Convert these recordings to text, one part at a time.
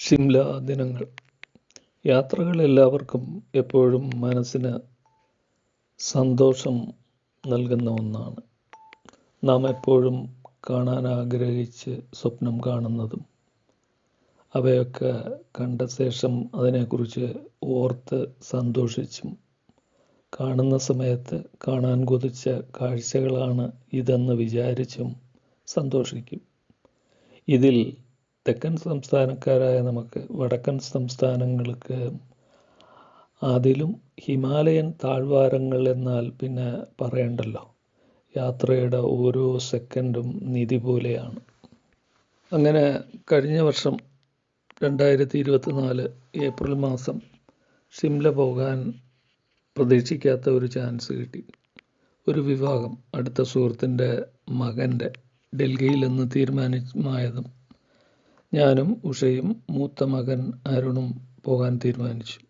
ഷിംല ദിനങ്ങൾ. യാത്രകൾ എല്ലാവർക്കും എപ്പോഴും മനസ്സിന് സന്തോഷം നൽകുന്ന ഒന്നാണ്. നാം എപ്പോഴും കാണാൻ ആഗ്രഹിച്ച് സ്വപ്നം കാണുന്നതും അവയൊക്കെ കണ്ട ശേഷം അതിനെക്കുറിച്ച് ഓർത്ത് സന്തോഷിച്ചും കാണുന്ന സമയത്ത് കാണാൻ കൊതിച്ച കാഴ്ചകളാണ് ഇതെന്ന് വിചാരിച്ചും സന്തോഷിക്കും. ഇതിൽ തെക്കൻ സംസ്ഥാനക്കാരായ നമുക്ക് വടക്കൻ സംസ്ഥാനങ്ങൾക്ക് അതിലും ഹിമാലയൻ താഴ്വാരങ്ങൾ എന്നാൽ പിന്നെ പറയണ്ടല്ലോ. യാത്രയുടെ ഓരോ സെക്കൻഡും നിധി പോലെയാണ്. അങ്ങനെ കഴിഞ്ഞ വർഷം രണ്ടായിരത്തി ഇരുപത്തിനാല് ഏപ്രിൽ മാസം ഷിംല പോകാൻ പ്രതീക്ഷിക്കാത്ത ഒരു ചാൻസ് കിട്ടി. ഒരു വിവാഹം. അടുത്ത സുഹൃത്തിന്റെ മകന്റെ ഡൽഹിയിൽ നിന്ന് തീരുമാനമായതും ഞാനും ഉഷയും മൂത്ത മകൻ അരുണും പോകാൻ തീരുമാനിച്ചു.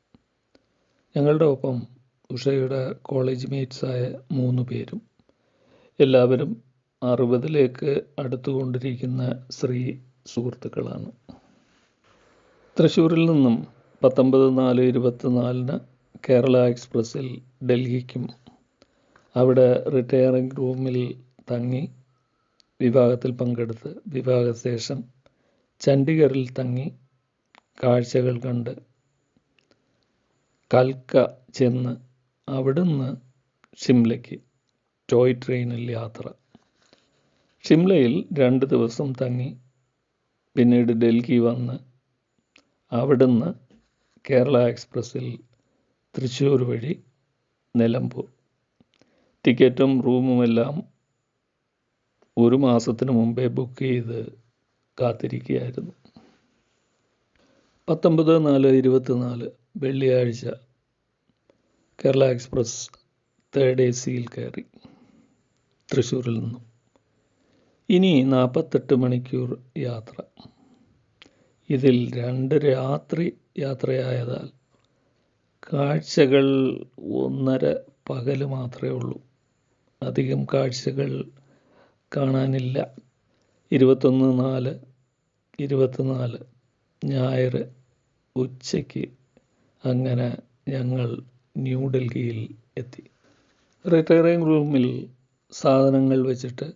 ഞങ്ങളുടെ ഒപ്പം ഉഷയുടെ കോളേജ് മേറ്റ്സായ മൂന്ന് പേരും. എല്ലാവരും അറുപതിലേക്ക് അടുത്തുകൊണ്ടിരിക്കുന്ന സ്ത്രീ സുഹൃത്തുക്കളാണ്. തൃശ്ശൂരിൽ നിന്നും പത്തൊമ്പത് നാല് ഇരുപത്തിനാലിന് കേരള എക്സ്പ്രസ്സിൽ ഡൽഹിക്കും. അവിടെ റിട്ടയറിംഗ് റൂമിൽ തങ്ങി വിവാഹത്തിൽ പങ്കെടുത്ത് വിവാഹശേഷം ചണ്ഡീഗറിൽ തങ്ങി കാഴ്ചകൾ കണ്ട് കൽക്ക ചെന്ന് അവിടുന്ന് ഷിംലയ്ക്ക് ടോയ് ട്രെയിനിൽ യാത്ര. ഷിംലയിൽ രണ്ട് ദിവസം തങ്ങി പിന്നീട് ഡൽഹി വന്ന് അവിടുന്ന് കേരള എക്സ്പ്രസ്സിൽ തൃശ്ശൂർ വഴി നിലമ്പൂർ. ടിക്കറ്റും റൂമുമെല്ലാം ഒരു മാസത്തിന് മുമ്പേ ബുക്ക് ചെയ്ത് കാത്തിരിക്കുകയായിരുന്നു. പത്തൊമ്പത് നാല് ഇരുപത്തിനാല് വെള്ളിയാഴ്ച കേരള എക്സ്പ്രസ് തേർഡ് എ സിയിൽ കയറി തൃശ്ശൂരിൽ നിന്നും. ഇനി നാൽപ്പത്തെട്ട് മണിക്കൂർ യാത്ര. ഇതിൽ രണ്ട് രാത്രി യാത്രയായതാൽ കാഴ്ചകൾ ഒന്നര പകൽ മാത്രമേ ഉള്ളൂ. അധികം കാഴ്ചകൾ കാണാനില്ല. ഇരുപത്തൊന്ന് നാല് ഇരുപത്തിനാല് ഞായർ ഉച്ചയ്ക്ക് അങ്ങനെ ഞങ്ങൾ ന്യൂഡൽഹിയിൽ എത്തി. റിട്ടയറിംഗ് റൂമിൽ സാധനങ്ങൾ വെച്ചിട്ട്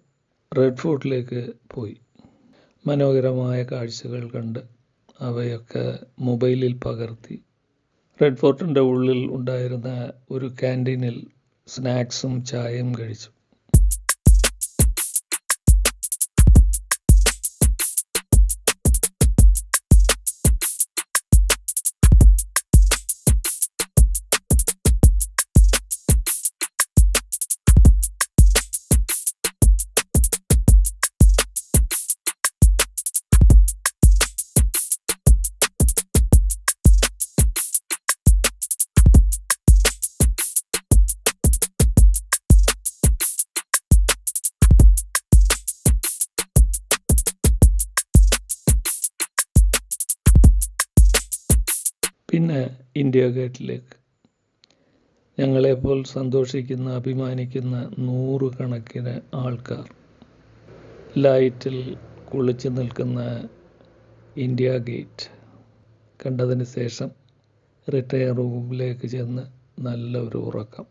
റെഡ് ഫോർട്ടിലേക്ക് പോയി. മനോഹരമായ കാഴ്ചകൾ കണ്ട് അവയൊക്കെ മൊബൈലിൽ പകർത്തി. റെഡ് ഫോർട്ടിന്റെ ഉള്ളിൽ ഉണ്ടായിരുന്ന ഒരു ക്യാന്റീനിൽ സ്നാക്സും ചായയും കഴിച്ചു. പിന്നെ ഇന്ത്യ ഗേറ്റിലേക്ക്. ഞങ്ങളെപ്പോൾ സന്തോഷിക്കുന്ന അഭിമാനിക്കുന്ന നൂറുകണക്കിന് ആൾക്കാർ ലൈറ്റിൽ കുളിച്ചു നിൽക്കുന്ന ഇന്ത്യ ഗേറ്റ് കണ്ടതിന് ശേഷം റിട്ടയർ റൂമിലേക്ക് ചെന്ന് നല്ല ഒരു ഉറക്കം.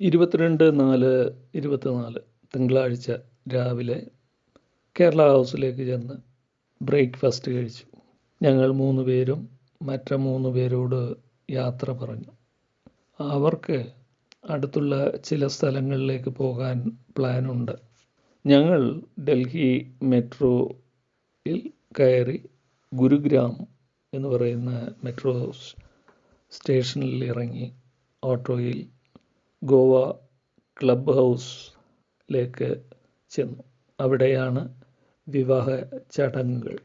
ഇരുപത്തിരണ്ട് നാല് ഇരുപത്തിനാല് തിങ്കളാഴ്ച രാവിലെ കേരള ഹൗസിലേക്ക് ചെന്ന് ബ്രേക്ക്ഫാസ്റ്റ് കഴിച്ചു. ഞങ്ങൾ മൂന്ന് പേരും മറ്റ മൂന്ന് പേരോട് യാത്ര പറഞ്ഞു. അവർക്ക് അടുത്തുള്ള ചില സ്ഥലങ്ങളിലേക്ക് പോകാൻ പ്ലാനുണ്ട് ഞങ്ങൾ ഡൽഹി മെട്രോയിൽ കയറി ഗുരുഗ്രാം എന്ന് പറയുന്ന മെട്രോ സ്റ്റേഷനിൽ ഇറങ്ങി ഓട്ടോയിൽ ഗോവ ക്ലബ് ഹൗസിലേക്ക് ചെന്നു. അവിടെയാണ് വിവാഹ ചടങ്ങുകൾ.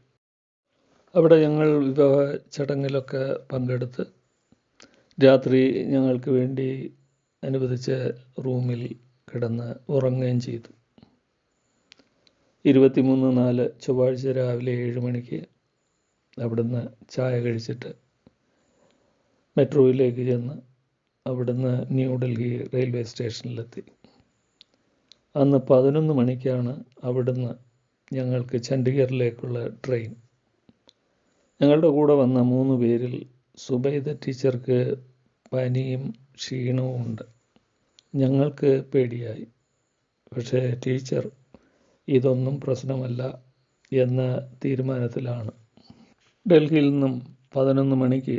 അവിടെ ഞങ്ങൾ വിവാഹ ചടങ്ങിലൊക്കെ പങ്കെടുത്ത് രാത്രി ഞങ്ങൾക്ക് വേണ്ടി അനുവദിച്ച റൂമിൽ കിടന്ന് ഉറങ്ങുകയും ചെയ്തു. ഇരുപത്തിമൂന്ന് നാല് ചൊവ്വാഴ്ച രാവിലെ ഏഴ് മണിക്ക് അവിടുന്ന് ചായ കഴിച്ചിട്ട് മെട്രോയിലേക്ക് ചെന്ന് അവിടുന്ന് ന്യൂഡൽഹി റെയിൽവേ സ്റ്റേഷനിലെത്തി. അന്ന് പതിനൊന്ന് മണിക്കാണ് അവിടുന്ന് ഞങ്ങൾക്ക് ചണ്ഡീഗറിലേക്കുള്ള ട്രെയിൻ ഞങ്ങളുടെ കൂടെ വന്ന മൂന്ന് പേരിൽ സുബൈദ ടീച്ചർക്ക് പനിയും ക്ഷീണവും ഉണ്ട്. ഞങ്ങൾക്ക് പേടിയായി. പക്ഷേ ടീച്ചർ ഇതൊന്നും പ്രശ്നമല്ല എന്ന തീരുമാനത്തിലാണ്. ഡൽഹിയിൽ നിന്നും പതിനൊന്ന് മണിക്ക്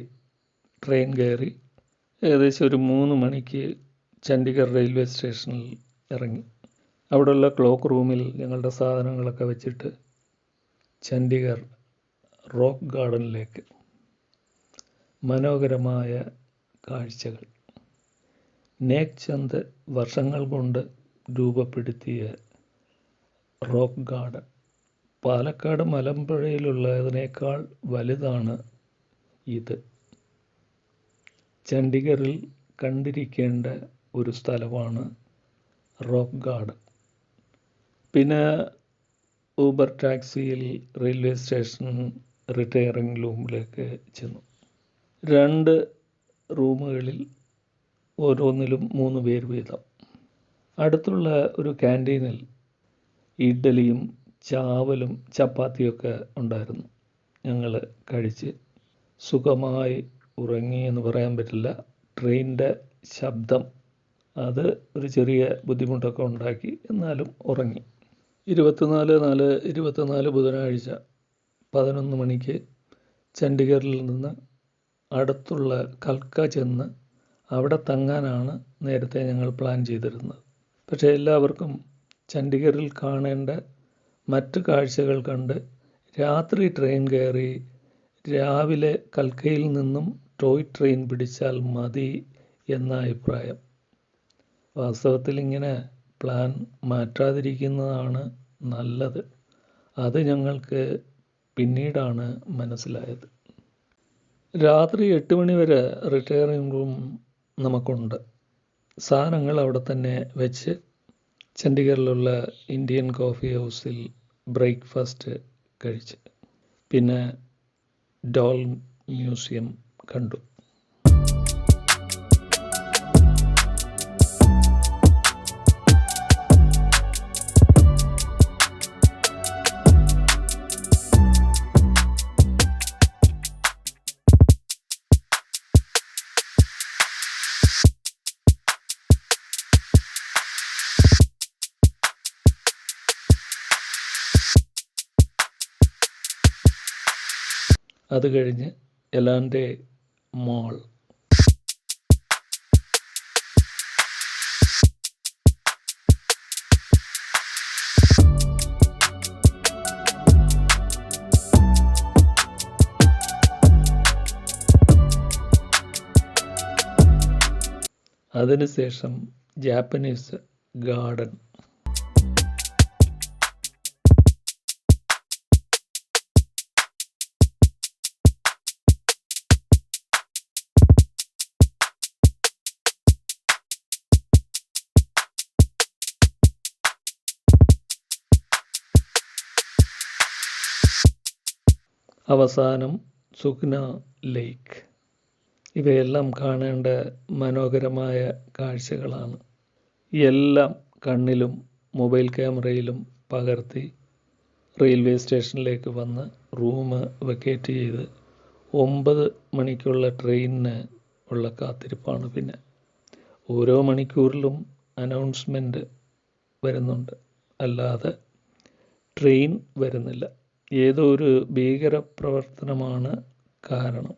ട്രെയിൻ കയറി ഏകദേശം ഒരു മൂന്ന് മണിക്ക് ചണ്ഡീഗഡ് റെയിൽവേ സ്റ്റേഷനിൽ ഇറങ്ങി. അവിടെയുള്ള ക്ലോക്ക് റൂമിൽ ഞങ്ങളുടെ സാധനങ്ങളൊക്കെ വെച്ചിട്ട് ചണ്ഡീഗഡ് റോക്ക് ഗാർഡനിലേക്ക് മനോഹരമായ കാഴ്ചകൾ. നേക് ചന്ദ് വർഷങ്ങൾ കൊണ്ട് രൂപപ്പെടുത്തിയ റോക്ക് ഗാർഡൻ. പാലക്കാട് മലമ്പുഴയിലുള്ളതിനേക്കാൾ വലുതാണ് ഇത്. ചണ്ഡീഗറിൽ കണ്ടിരിക്കേണ്ട ഒരു സ്ഥലമാണ് റോക്ക് ഗാർഡൻ. പിന്നെ ഊബർ ടാക്സിയിൽ റെയിൽവേ സ്റ്റേഷൻ റിട്ടയറിംഗ് റൂമിലേക്ക് ചെന്നു. രണ്ട് റൂമുകളിൽ ഓരോന്നിലും മൂന്ന് പേർ വീതം. അടുത്തുള്ള ഒരു ക്യാന്റീനിൽ ഇഡ്ഡലിയും ചാവലും ചപ്പാത്തിയൊക്കെ ഉണ്ടായിരുന്നു. ഞങ്ങൾ കഴിച്ച് സുഖമായി ഉറങ്ങി എന്ന് പറയാൻ പറ്റില്ല. ട്രെയിനിന്റെ ശബ്ദം അത് ഒരു ചെറിയ ബുദ്ധിമുട്ടൊക്കെ ഉണ്ടാക്കി എന്നാലും ഉറങ്ങി. ഇരുപത്തിനാല് നാല് ഇരുപത്തിനാല് ബുധനാഴ്ച പതിനൊന്ന് മണിക്ക് ചണ്ഡീഗറിൽ നിന്ന് അടുത്തുള്ള കൽക്ക ചെന്ന് അവിടെ തങ്ങാനാണ് നേരത്തെ ഞങ്ങൾ പ്ലാൻ ചെയ്തിരുന്നത്. പക്ഷേ എല്ലാവർക്കും ചണ്ഡീഗറിൽ കാണേണ്ട മറ്റ് കാഴ്ചകൾ കണ്ട് രാത്രി ട്രെയിൻ കയറി രാവിലെ കൽക്കയിൽ നിന്നും ടോയ് ട്രെയിൻ പിടിച്ചാൽ മതി എന്ന അഭിപ്രായം. വാസ്തവത്തിൽ ഇങ്ങനെ പ്ലാൻ മാറ്റാതിരിക്കുന്നതാണ് നല്ലത്. അത് ഞങ്ങൾക്ക് പിന്നീടാണ് മനസ്സിലായത്. രാത്രി എട്ട് മണി വരെ റിട്ടയറിംഗ് റൂം നമുക്കുണ്ട്. സാധനങ്ങൾ അവിടെ തന്നെ വെച്ച് ചണ്ഡീഗറിലുള്ള ഇന്ത്യൻ കോഫി ഹൗസിൽ ബ്രേക്ക്ഫാസ്റ്റ് കഴിച്ച്. പിന്നെ ഡോൾ മ്യൂസിയം കണ്ടു. അത് കഴിഞ്ഞ് എലാന്റെ മോൾ. അതിനുശേഷം ജാപ്പനീസ് ഗാർഡൻ. അവസാനം സുഖ്ന ലേക്ക്. ഇവയെല്ലാം കാണേണ്ട മനോഹരമായ കാഴ്ചകളാണ്. എല്ലാം കണ്ണിലും മൊബൈൽ ക്യാമറയിലും പകർത്തി റെയിൽവേ സ്റ്റേഷനിലേക്ക് വന്ന് റൂം വെക്കേറ്റ് ചെയ്ത് ഒമ്പത് മണിക്കുള്ള ട്രെയിനിന് ഉള്ള കാത്തിരിപ്പാണ് പിന്നെ. ഓരോ മണിക്കൂറിലും അനൗൺസ്മെന്റ് വരുന്നുണ്ട്. അല്ലാതെ ട്രെയിൻ വരുന്നില്ല. ഏതോ ഒരു ഭീകരപ്രവർത്തനമാണ് കാരണം.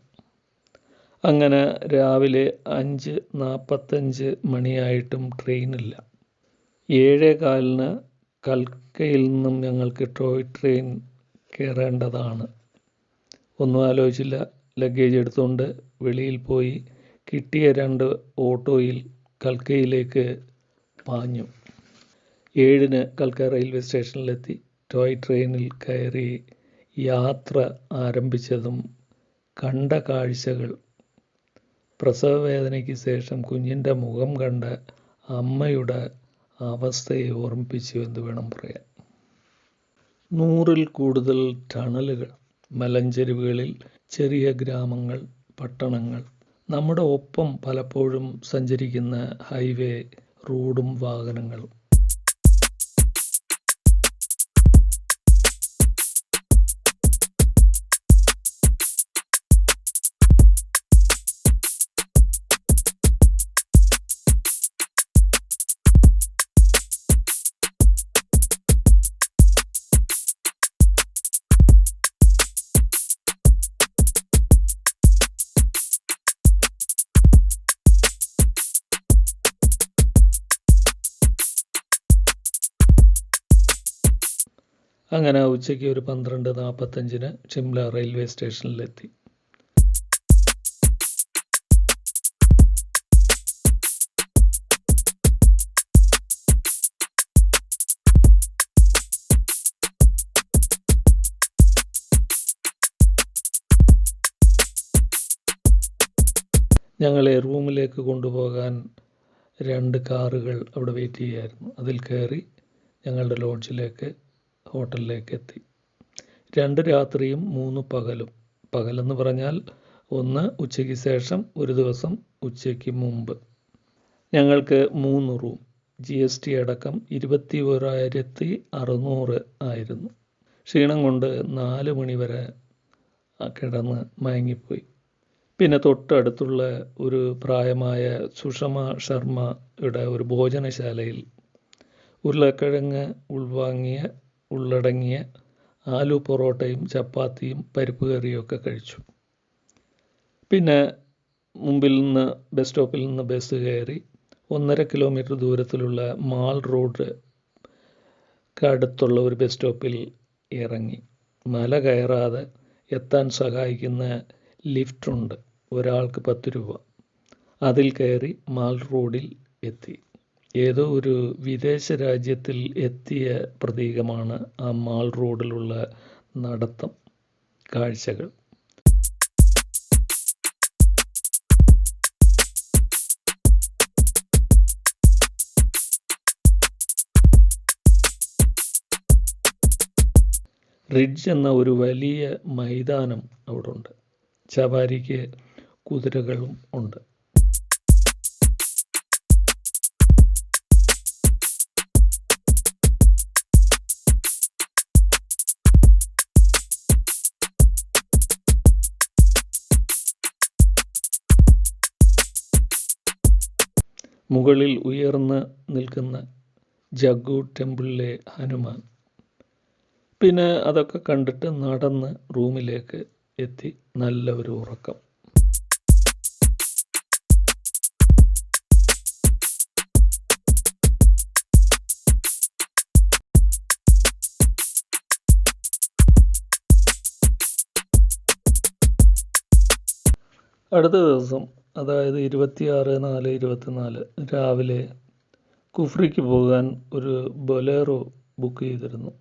അങ്ങനെ രാവിലെ അഞ്ച് നാൽപ്പത്തഞ്ച് മണിയായിട്ടും ട്രെയിനില്ല. ഏഴേ കാലിന് കൽക്കയിൽ നിന്നും ഞങ്ങൾക്ക് ടോയ് ട്രെയിൻ കയറേണ്ടതാണ്. ഒന്നും ആലോചിച്ചില്ല. ലഗേജ് എടുത്തുകൊണ്ട് വെളിയിൽ പോയി കിട്ടിയ രണ്ട് ഓട്ടോയിൽ കൽക്കയിലേക്ക് പാഞ്ഞു. ഏഴിന് കൽക്ക റെയിൽവേ സ്റ്റേഷനിലെത്തി. ടോയ് ട്രെയിനിൽ കയറി യാത്ര ആരംഭിച്ചതും കണ്ട കാഴ്ചകൾ. പ്രസവവേദനയ്ക്ക് ശേഷം കുഞ്ഞിന്റെ മുഖം കണ്ട അമ്മയുടെ അവസ്ഥയെ ഓർമ്മിപ്പിച്ചു എന്ന് വേണം പറയാൻ. നൂറിൽ കൂടുതൽ ടണലുകൾ മലഞ്ചെരുവുകളിൽ ചെറിയ ഗ്രാമങ്ങൾ പട്ടണങ്ങൾ. നമ്മുടെ ഒപ്പം പലപ്പോഴും സഞ്ചരിക്കുന്ന ഹൈവേ റോഡും വാഹനങ്ങളും. അങ്ങനെ ഉച്ചയ്ക്ക് ഒരു പന്ത്രണ്ട് നാൽപ്പത്തഞ്ചിന് ഷിംല റെയിൽവേ സ്റ്റേഷനിലെത്തി. ഞങ്ങളെ റൂമിലേക്ക് കൊണ്ടുപോകാൻ രണ്ട് കാറുകൾ അവിടെ വെയിറ്റ് ചെയ്യായിരുന്നു. അതിൽ കയറി ഞങ്ങളുടെ ലോഡ്ജിലേക്ക് ഹോട്ടലിലേക്ക് എത്തി രണ്ട് രാത്രിയും മൂന്ന് പകലും. പകലെന്ന് പറഞ്ഞാൽ ഒന്ന് ഉച്ചയ്ക്ക് ശേഷം ഒരു ദിവസം ഉച്ചയ്ക്ക് മുമ്പ്. ഞങ്ങൾക്ക് മൂന്ന് റൂം. ജി എസ് ടി അടക്കം ഇരുപത്തി ഒരായിരത്തി അറുന്നൂറ് ആയിരുന്നു. ക്ഷീണം കൊണ്ട് നാല് മണി വരെ കിടന്ന് മയങ്ങിപ്പോയി. പിന്നെ തൊട്ടടുത്തുള്ള ഒരു പ്രായമായ സുഷമ ശർമ്മയുടെ ഒരു ഭോജനശാലയിൽ ഉരുളക്കിഴങ്ങ് ഉൾവാങ്ങിയ ഉള്ളടങ്ങിയ ആലു പൊറോട്ടയും ചപ്പാത്തിയും പരിപ്പ് കറിയും ഒക്കെ കഴിച്ചു. പിന്നെ മുമ്പിൽ നിന്ന് ബസ് സ്റ്റോപ്പിൽ നിന്ന് ബസ് കയറി ഒന്നര കിലോമീറ്റർ ദൂരത്തിലുള്ള മാൾ റോഡ് അടുത്തുള്ള ഒരു ബസ് സ്റ്റോപ്പിൽ ഇറങ്ങി. മല കയറാതെ എത്താൻ സഹായിക്കുന്ന ലിഫ്റ്റുണ്ട് ഒരാൾക്ക് പത്ത് രൂപ. അതിൽ കയറി മാൾ റോഡിൽ എത്തി. ഏതോ ഒരു വിദേശ രാജ്യത്തിൽ എത്തിയ പ്രതീകമാണ് ആ മാൾ റോഡിലുള്ള നടത്തം കാഴ്ചകൾ. റിഡ്ജ് എന്ന ഒരു വലിയ മൈതാനം അവിടെ ഉണ്ട് സവാരിക്ക് കുതിരകളും ഉണ്ട്. മുകളിൽ ഉയർന്ന് നിൽക്കുന്ന ജഗ്ഗു ടെമ്പിളിലെ ഹനുമാൻ. പിന്നെ അതൊക്കെ കണ്ടിട്ട് നടന്ന് റൂമിലേക്ക് എത്തി നല്ല ഒരു ഉറക്കം. അടുത്ത ദിവസം അതായത് ഇരുപത്തിയാറ് നാല് ഇരുപത്തിനാല് രാവിലെ കുഫ്രിക്ക് പോകാൻ ഒരു ബൊലേറോ ബുക്ക് ചെയ്തിരുന്നു.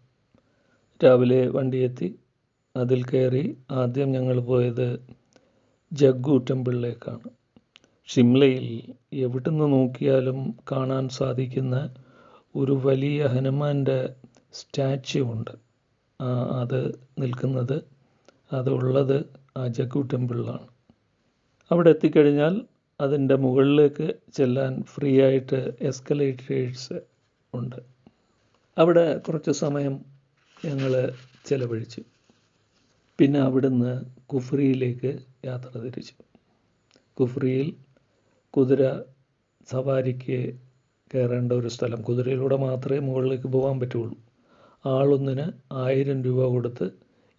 രാവിലെ വണ്ടിയെത്തി അതിൽ കയറി ആദ്യം ഞങ്ങൾ പോയത് ജഗ്ഗു ടെമ്പിളിലേക്കാണ്. ഷിംലയിൽ എവിടുന്ന് നോക്കിയാലും കാണാൻ സാധിക്കുന്ന ഒരു വലിയ ഹനുമാന്റെ സ്റ്റാച്യു ഉണ്ട്. അത് നിൽക്കുന്നത് അത് ഉള്ളത് ആ ജഗ്ഗു ടെമ്പിളിലാണ്. അവിടെ എത്തിക്കഴിഞ്ഞാൽ അതിന്റെ മുകളിലേക്ക് ചെല്ലാൻ ഫ്രീ ആയിട്ട് എസ്കലേറ്റേഴ്സ് ഉണ്ട്. അവിടെ കുറച്ച് സമയം ഞങ്ങൾ ചിലവഴിച്ചു. പിന്നെ അവിടുന്ന് കുഫ്രിയിലേക്ക് യാത്ര തിരിച്ചു. കുഫ്രിയിൽ കുതിര സവാരിക്ക് കയറേണ്ട ഒരു സ്ഥലം. കുതിരയിലൂടെ മാത്രമേ മുകളിലേക്ക് പോകാൻ പറ്റുള്ളൂ. ആളൊന്നിന് ആയിരം രൂപ കൊടുത്ത്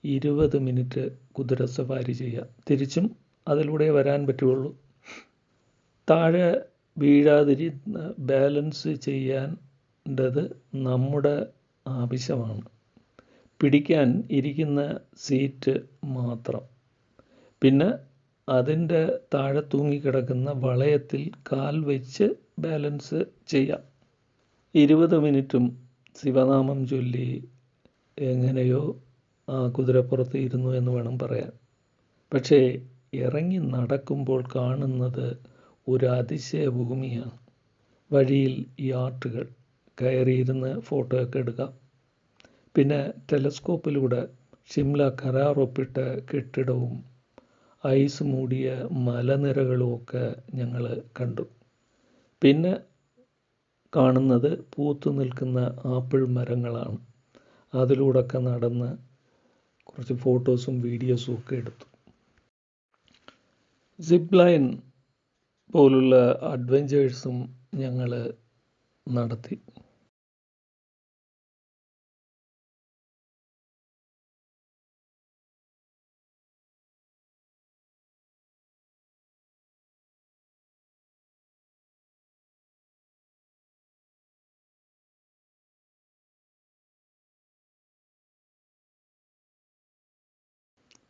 ഇരുപത് മിനിറ്റ് കുതിര സവാരി ചെയ്യാം. തിരിച്ചും അതിലൂടെ വരാൻ പറ്റുള്ളൂ താഴെ വീഴാതിരുന്ന് ബാലൻസ് ചെയ്യേണ്ടത് നമ്മുടെ ആവശ്യമാണ്. പിടിക്കാൻ ഇരിക്കുന്ന സീറ്റ് മാത്രം. പിന്നെ അതിന്റെ താഴെ തൂങ്ങിക്കിടക്കുന്ന വളയത്തിൽ കാൽ വെച്ച് ബാലൻസ് ചെയ്യാം. ഇരുപത് മിനിറ്റും ശിവനാമം ചൊല്ലി എങ്ങനെയോ ആ കുതിരപ്പുറത്ത് ഇരുന്നു എന്ന് വേണം പറയാൻ. പക്ഷേ ഇറങ്ങി നടക്കുമ്പോൾ കാണുന്നത് ഒരു അതിശയ ഭൂമിയാണ്. വഴിയിൽ യാട്ടുകൾ കയറിയിരുന്ന് ഫോട്ടോയൊക്കെ എടുക്കാം. പിന്നെ ടെലസ്കോപ്പിലൂടെ ഷിംല കരാറൊപ്പിട്ട കെട്ടിടവും ഐസ് മൂടിയ മലനിരകളും ഒക്കെ ഞങ്ങൾ കണ്ടു. പിന്നെ കാണുന്നത് പൂത്തു നിൽക്കുന്ന ആപ്പിൾ മരങ്ങളാണ്. അതിലൂടെയൊക്കെ നടന്ന് കുറച്ച് ഫോട്ടോസും വീഡിയോസും ഒക്കെ എടുത്തു. സിപ്പ് ലൈൻ പോലുള്ള അഡ്വഞ്ചേഴ്സും ഞങ്ങൾ നടത്തി.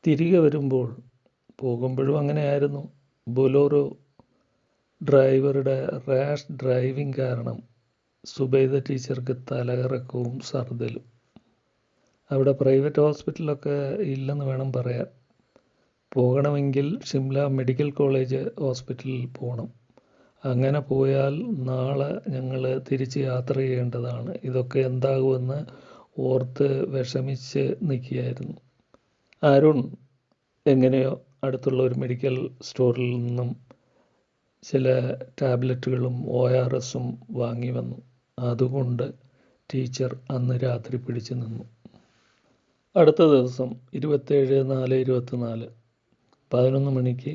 തിരികെ വരുമ്പോൾ പോകുമ്പോഴും അങ്ങനെയായിരുന്നു. ബൊലോറോ ഡ്രൈവറുടെ റാഷ് ഡ്രൈവിംഗ് കാരണം സുബൈദ ടീച്ചർക്ക് തലകറക്കവും സർദലും. അവിടെ പ്രൈവറ്റ് ഹോസ്പിറ്റലൊക്കെ ഇല്ലെന്ന് വേണം പറയാൻ. പോകണമെങ്കിൽ ഷിംല മെഡിക്കൽ കോളേജ് ഹോസ്പിറ്റലിൽ പോകണം അങ്ങനെ പോയാൽ നാളെ ഞങ്ങൾ തിരിച്ച് യാത്ര ചെയ്യേണ്ടതാണ്. ഇതൊക്കെ എന്താകുമെന്ന് ഓർത്ത് വിഷമിച്ച് നിൽക്കുകയായിരുന്നു. അരുൺ എങ്ങനെയോ? അടുത്തുള്ള ഒരു മെഡിക്കൽ സ്റ്റോറിൽ നിന്നും ചില ടാബ്ലറ്റുകളും ഒ ആർ എസും വാങ്ങി വന്നു. അതുകൊണ്ട് ടീച്ചർ അന്ന് രാത്രി പിടിച്ചു നിന്നു. അടുത്ത ദിവസം ഇരുപത്തേഴ് നാല് ഇരുപത്തിനാല് പതിനൊന്ന് മണിക്ക്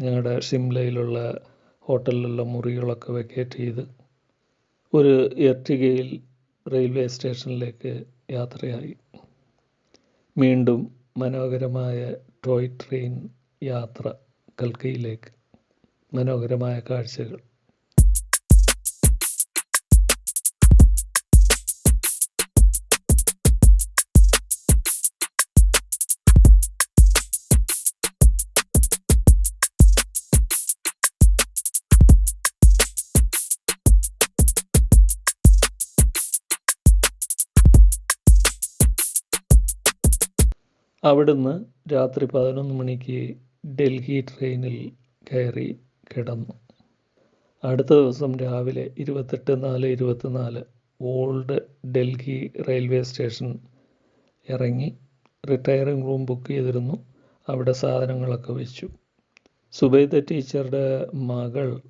ഞങ്ങളുടെ ഷിംലയിലുള്ള ഹോട്ടലിലുള്ള മുറികളൊക്കെ വെക്കേറ്റ് ചെയ്ത് ഒരു എർട്ടികയിൽ റെയിൽവേ സ്റ്റേഷനിലേക്ക് യാത്രയായി. വീണ്ടും മനോഹരമായ ടോയ് ട്രെയിൻ യാത്ര കൽക്കയിലേക്ക് മനോഹരമായ കാഴ്ചകൾ. അവിടുന്ന് രാത്രി പതിനൊന്ന് മണിക്ക് ഡൽഹി ട്രെയിനിൽ കയറി കിടന്നു. അടുത്ത ദിവസം രാവിലെ ഇരുപത്തെട്ട് നാല് ഇരുപത്തിനാല് ഓൾഡ് ഡൽഹി റെയിൽവേ സ്റ്റേഷൻ ഇറങ്ങി റിട്ടയറിംഗ് റൂം ബുക്ക് ചെയ്തിരുന്നു. അവിടെ സാധനങ്ങളൊക്കെ വെച്ചു. സുബൈദ ടീച്ചറുടെ മകൾ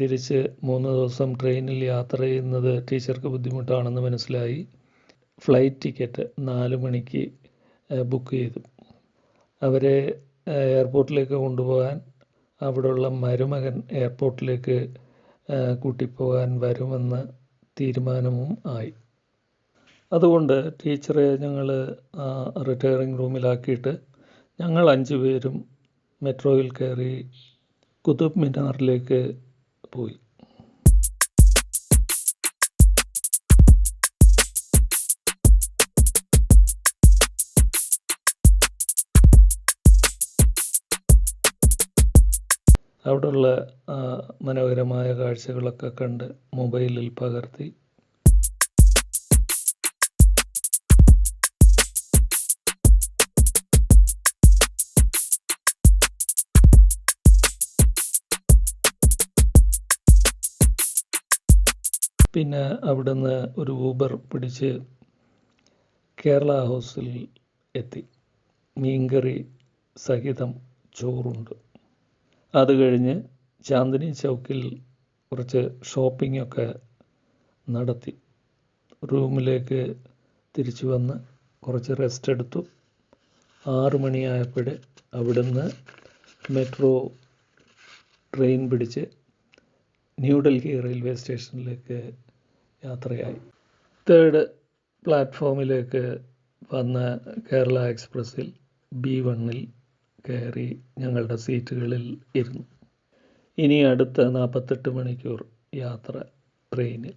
തിരിച്ച് മൂന്ന് ദിവസം ട്രെയിനിൽ യാത്ര ചെയ്യുന്നത് ടീച്ചർക്ക് ബുദ്ധിമുട്ടാണെന്ന് മനസ്സിലായി. ഫ്ലൈറ്റ് ടിക്കറ്റ് നാല് മണിക്ക് ബുക്ക് ചെയ്തു. അവരെ എയർപോർട്ടിലേക്ക് കൊണ്ടുപോകാൻ അവിടെയുള്ള മരുമകൻ എയർപോർട്ടിലേക്ക് കൂട്ടിപ്പോകാൻ വരുമെന്ന തീരുമാനവും ആയി. അതുകൊണ്ട് ടീച്ചറെ ഞങ്ങൾ റിട്ടയറിംഗ് റൂമിലാക്കിയിട്ട് ഞങ്ങൾ അഞ്ച് പേരും മെട്രോയിൽ കയറി കുതുബ് മിനാറിലേക്ക് പോയി. അവിടെയുള്ള മനോഹരമായ കാഴ്ചകളൊക്കെ കണ്ട് മൊബൈലിൽ പകർത്തി. പിന്നെ അവിടുന്ന് ഒരു ഊബർ പിടിച്ച് കേരള ഹൗസിൽ എത്തി. മീൻകറി സഹിതം ചോറുണ്ട്. അത് കഴിഞ്ഞ് ചാന്ദിനി ചൗക്കിൽ കുറച്ച് ഷോപ്പിംഗ് ഒക്കെ നടത്തി. റൂമിലേക്ക് തിരിച്ചു വന്ന് കുറച്ച് റെസ്റ്റ് എടുത്തു. ആറ് മണിയായപ്പോൾ അവിടുന്ന് മെട്രോ ട്രെയിൻ പിടിച്ച് ന്യൂഡൽഹി റെയിൽവേ സ്റ്റേഷനിലേക്ക് യാത്രയായി. തേർഡ് പ്ലാറ്റ്ഫോമിലേക്ക് വന്ന കേരള എക്സ്പ്രസ്സിൽ ബി വണ്ണിൽ കയറി ഞങ്ങളുടെ സീറ്റുകളിൽ ഇരുന്നു. ഇനി അടുത്ത നാൽപ്പത്തെട്ട് മണിക്കൂർ യാത്ര ട്രെയിനിൽ.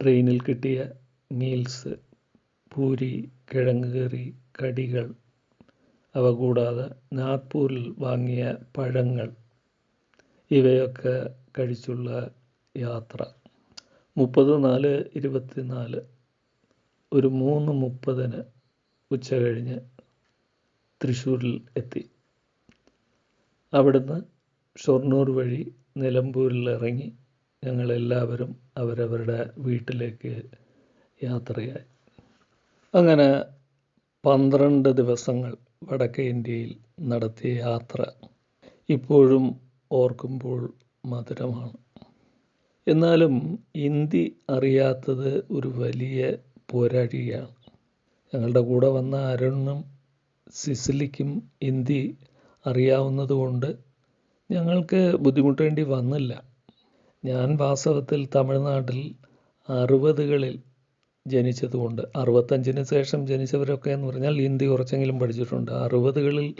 ട്രെയിനിൽ കിട്ടിയ മീൽസ് പൂരി കിഴങ്ങ് കറി കടികൾ അവ കൂടാതെ നാഗ്പൂരിൽ വാങ്ങിയ പഴങ്ങൾ ഇവയൊക്കെ കഴിച്ചുള്ള യാത്ര. മുപ്പത് നാല് ഇരുപത്തി നാല് ഒരു മൂന്ന് മുപ്പതിന് ഉച്ച കഴിഞ്ഞ് തൃശ്ശൂരിൽ എത്തി. അവിടുന്ന് ഷൊർണൂർ വഴി നിലമ്പൂരിൽ ഇറങ്ങി ഞങ്ങളെല്ലാവരും അവരവരുടെ വീട്ടിലേക്ക് യാത്രയായി. അങ്ങനെ പന്ത്രണ്ട് ദിവസങ്ങൾ വടക്കേ ഇന്ത്യയിൽ നടത്തിയ യാത്ര ഇപ്പോഴും ഓർക്കുമ്പോൾ മധുരമാണ്. എന്നാലും ഹിന്ദി അറിയാത്തത് ഒരു വലിയ പോരാഴികയാണ് ഞങ്ങളുടെ കൂടെ വന്ന അരുണും സിസിലിക്കും ഹിന്ദി അറിയാവുന്നതുകൊണ്ട് ഞങ്ങൾക്ക് ബുദ്ധിമുട്ടേണ്ടി വന്നില്ല. ഞാൻ വാസ്തവത്തിൽ തമിഴ്നാട്ടിൽ അറുപതുകളിൽ ജനിച്ചതുകൊണ്ട് അറുപത്തഞ്ചിന് ശേഷം ജനിച്ചവരൊക്കെ എന്ന് പറഞ്ഞാൽ ഹിന്ദി കുറച്ചെങ്കിലും പഠിച്ചിട്ടുണ്ട്. അറുപതുകളിൽ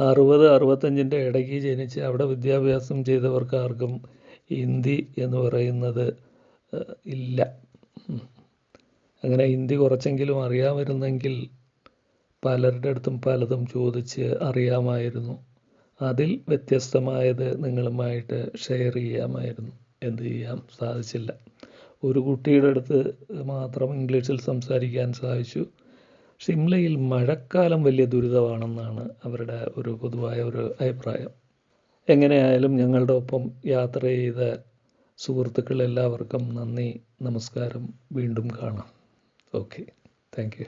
അറുപത് അറുപത്തഞ്ചിന്റെ ഇടയ്ക്ക് ജനിച്ച് അവിടെ വിദ്യാഭ്യാസം ചെയ്തവർക്ക് ആർക്കും ഹിന്ദി എന്ന് പറയുന്നത് ഇല്ല. അങ്ങനെ ഹിന്ദി കുറച്ചെങ്കിലും അറിയാമായിരുന്നെങ്കിൽ പലരുടെ അടുത്തും പലതും ചോദിച്ച് അറിയാമായിരുന്നു. അതിൽ വ്യത്യസ്തമായത് നിങ്ങളുമായിട്ട് ഷെയർ ചെയ്യാമായിരുന്നു. എന്ത് ചെയ്യാം സാധിച്ചില്ല. ഒരു കുട്ടിയുടെ അടുത്ത് മാത്രം ഇംഗ്ലീഷിൽ സംസാരിക്കാൻ സാധിച്ചു. ഷിംലയിൽ മഴക്കാലം വലിയ ദുരിതമാണെന്നാണ് അവരുടെ ഒരു പൊതുവായ ഒരു അഭിപ്രായം. എങ്ങനെയായാലും ഞങ്ങളുടെ ഒപ്പം യാത്ര ചെയ്ത സുഹൃത്തുക്കൾ എല്ലാവർക്കും നന്ദി. നമസ്കാരം. വീണ്ടും കാണാം. Okay thank you